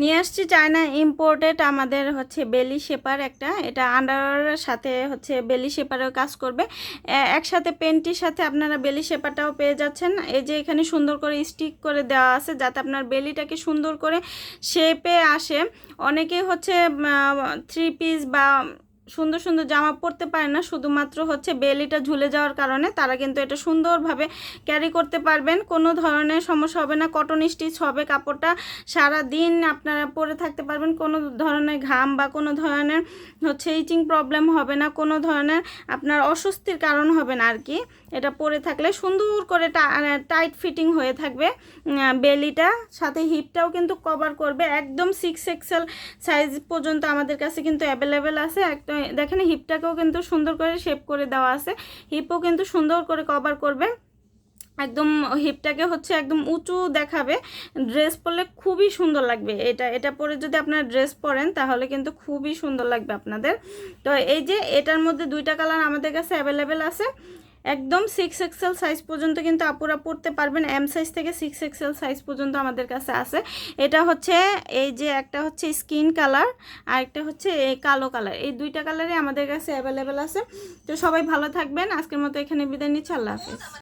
নিয়ে আসছি China imported আমাদের হচ্ছে বেলি শেপার একটা। এটা আন্ডারের সাথে হচ্ছে বেলি শেপারও কাজ করবে। একসাথে পেন্টির সাথে আপনারা বেলি শেপারটাও পেয়ে যাচ্ছেন। এই যে এখানে সুন্দর করে স্টিক করে দেওয়া আছে যাতে আপনার বেলিটাকে সুন্দর করে শেপে আসে। অনেকে হচ্ছে থ্রি পিস বা সুন্দর সুন্দর জামা পরতে পারে না, শুধুমাত্র হচ্ছে বেলিটা ঝুলে যাওয়ার কারণে তারা কিন্তু এটা সুন্দরভাবে ক্যারি করতে পারবেন। কোনো ধরনের সমস্যা হবে না কটন স্টিচ হবে কাপড়টা সারা দিন আপনারা পরে থাকতে পারবেন। কোনো ধরনের ঘাম বা কোনো ধরনের হচ্ছে ইচিং প্রবলেম হবে না, কোনো ধরনের আপনার অস্বস্তির কারণ হবে না আর কি এটা পরে থাকলে সুন্দর করে টাইট ফিটিং হয়ে থাকবে বেলিটা। সাথে হিপটাও কিন্তু কভার করবে, একদম সিক্স এক্সেল সাইজ পর্যন্ত আমাদের কাছে কিন্তু অ্যাভেলেবেল আছে। একটা দেখেন হিপটাকেও কিন্তু সুন্দর করে শেপ করে দেওয়া আছে। হিপও কিন্তু সুন্দর করে কভার করবে। একদম হিপটাকে হচ্ছে একদম উঁচু দেখাবে। ড্রেস পরলে খুবই সুন্দর লাগবে এটা। এটা পরে যদি আপনার ড্রেস পরেন, তাহলে কিন্তু খুবই সুন্দর লাগবে আপনাদের। তো এই যে এটার মধ্যে দুইটা কালার আমাদের কাছে অ্যাভেলেবেল আছে। একদম সিক্স এক্সেল সাইজ পর্যন্ত কিন্তু আপুরা পড়তে পারবেন। এম সাইজ থেকে সিক্স এক্সেল সাইজ পর্যন্ত আমাদের কাছে আছে। এটা হচ্ছে এই যে একটা হচ্ছে স্কিন কালার আর একটা হচ্ছে এই কালো কালার এই দুইটা কালারই আমাদের কাছে অ্যাভেলেবেল আছে। তো সবাই ভালো থাকবেন। আজকের মতো এখানে বিদায় নিচ্ছি। আল্লাহ হাফিজ।